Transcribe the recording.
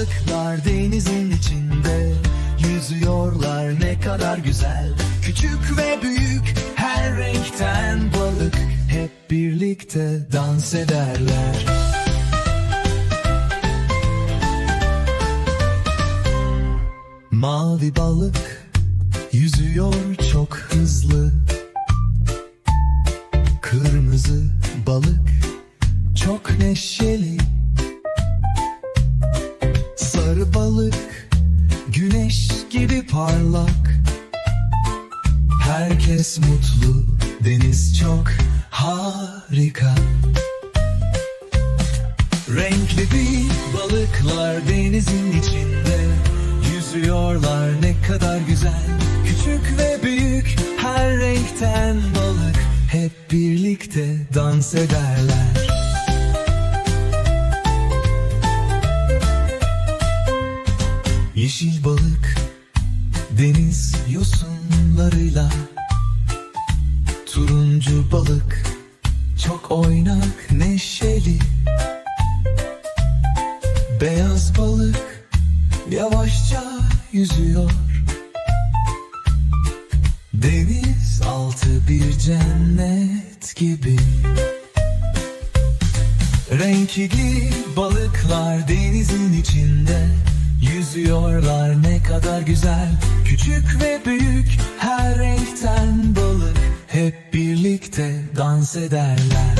Balıklar denizin içinde Yüzüyorlar ne kadar güzel. Küçük ve büyük her renkten balık Hep birlikte dans ederler. Mavi balık yüzüyor çok hızlı. Kırmızı balık çok neşeli. Balık güneş gibi parlak. Herkes mutlu deniz çok harika. Renkli bir balıklar denizin içinde. Yüzüyorlar ne kadar güzel. Küçük ve büyük her renkten balık. Hep birlikte dans ederler Yeşil balık deniz yosunlarıyla. Turuncu balık çok oynak neşeli. Beyaz balık yavaşça yüzüyor. Deniz altı bir cennet gibi. Renkli balıklar denizin içinde Yüzüyorlar ne kadar güzel. Küçük ve büyük her renkten balık. Hep birlikte dans ederler